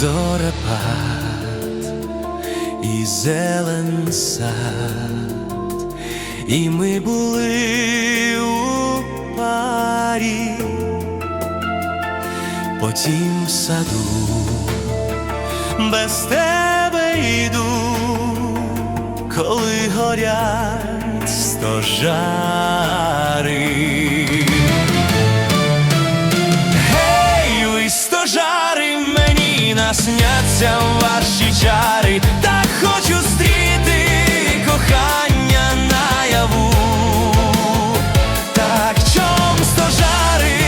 зорепад і зелен сад, і ми були у парі, потім в саду, без тебе йду, коли горять стожари. Насняться ваші чари, так хочу стріти кохання наяву. Так чом стожари,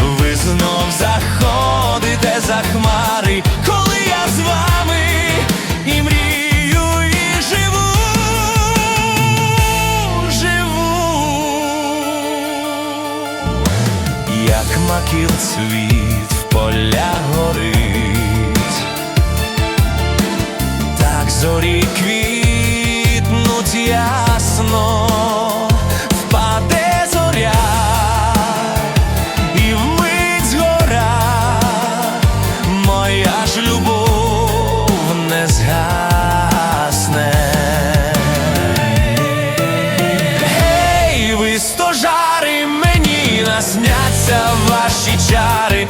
ви знов заходите за хмари, коли я з вами і мрію, і живу, живу. Як макіл цвіт в поля горить, зорі квітнуть ясно, впаде зоря, і вмить згора, моя ж любов не згасне. Ви стожари, мені насняться ваші чари,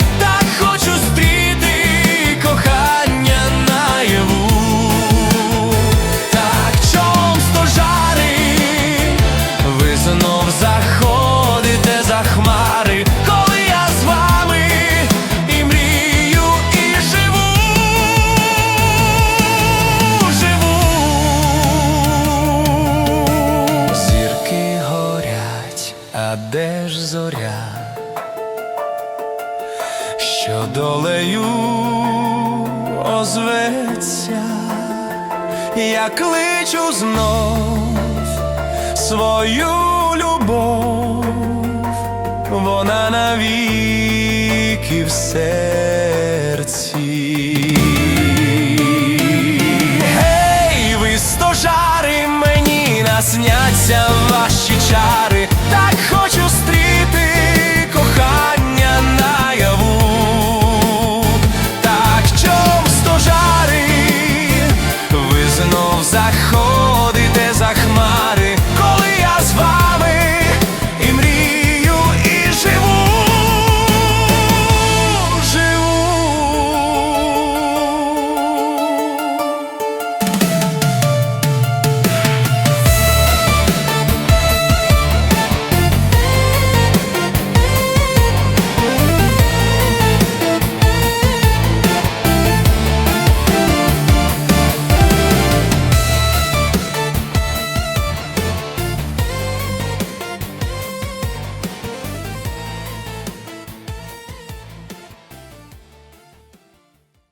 ж? Що долею озветься, я кличу знов свою любов, вона навіки в